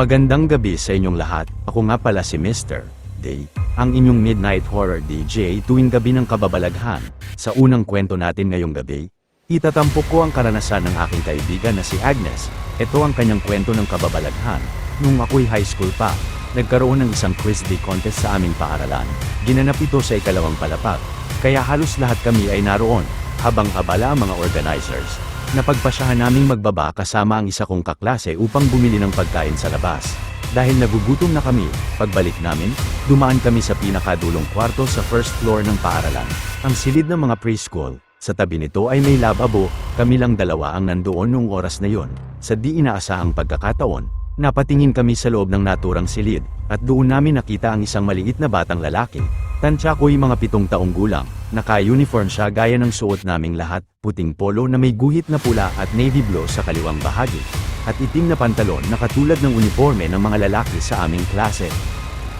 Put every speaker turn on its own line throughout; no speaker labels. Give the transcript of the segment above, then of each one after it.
Magandang gabi sa inyong lahat, ako nga pala si Mr. Day, ang inyong Midnight Horror DJ tuwing gabi ng kababalaghan. Sa unang kwento natin ngayong gabi, itatampok ko ang karanasan ng aking kaibigan na si Agnes. Ito ang kanyang kwento ng kababalaghan. Nung ako'y high school pa, nagkaroon ng isang quiz day contest sa aming paaralan. Ginanap ito sa ikalawang palapag, kaya halos lahat kami ay naroon, habang abala ang mga organizers. Napagpasyahan naming magbaba kasama ang isa kong kaklase upang bumili ng pagkain sa labas. Dahil nagugutom na kami, pagbalik namin, dumaan kami sa pinakadulong kwarto sa first floor ng paaralan. Ang silid ng mga preschool, sa tabi nito ay may lababo, kami lang dalawa ang nandoon noong oras na yon. Sa di inaasahang pagkakataon, napatingin kami sa loob ng naturang silid, at doon namin nakita ang isang maliit na batang lalaki. Tansya ko'y mga pitong taong gulang, naka-uniform siya gaya ng suot naming lahat, puting polo na may guhit na pula at navy blue sa kaliwang bahagi, at itim na pantalon na katulad ng uniforme ng mga lalaki sa aming klase.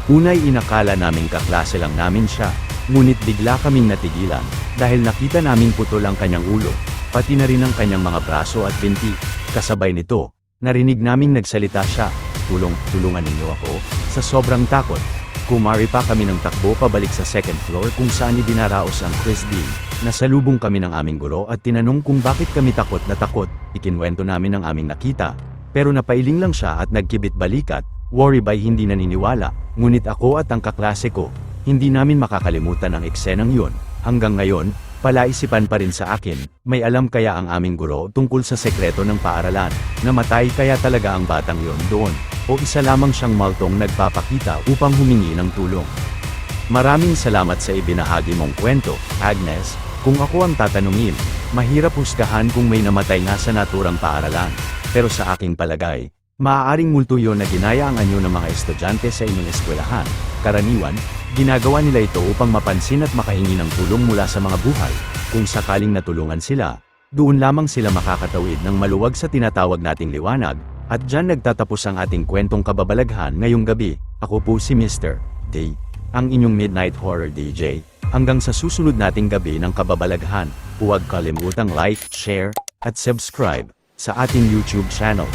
Unay inakala naming kaklase lang namin siya, ngunit bigla kaming natigilan, dahil nakita naming putol ang kanyang ulo, pati na rin ang kanyang mga braso at binti. Kasabay nito, narinig naming nagsalita siya, tulong, tulungan ninyo ako, sa sobrang takot. Kumari pa kami ng takbo pabalik sa second floor kung saan idinaraos ang Chris Dean. Nasalubong kami ng aming guro at tinanong kung bakit kami takot na takot, ikinwento namin ang aming nakita. Pero napailing lang siya at nagkibit balikat, worry by hindi naniniwala, ngunit ako at ang kaklase ko, hindi namin makakalimutan ang eksenang yun. Hanggang ngayon, palaisipan pa rin sa akin, may alam kaya ang aming guro tungkol sa sekreto ng paaralan, namatay kaya talaga ang batang yon doon, o isa lamang siyang maltong nagpapakita upang humingi ng tulong. Maraming salamat sa ibinahagi mong kwento, Agnes. Kung ako ang tatanungin, mahirap husgahan kung may namatay nga sa naturang paaralan. Pero sa aking palagay, maaaring multo yun na ginaya ang anyo ng mga estudyante sa inyong eskwelahan. Karaniwan, ginagawa nila ito upang mapansin at makahingi ng tulong mula sa mga buhay. Kung sakaling natulungan sila, doon lamang sila makakatawid ng maluwag sa tinatawag nating liwanag, at dyan nagtatapos ang ating kwentong kababalaghan ngayong gabi. Ako po si Mr. Day, ang inyong Midnight Horror DJ. Hanggang sa susunod nating gabi ng kababalaghan, huwag kalimutang like, share, at subscribe sa ating YouTube channel.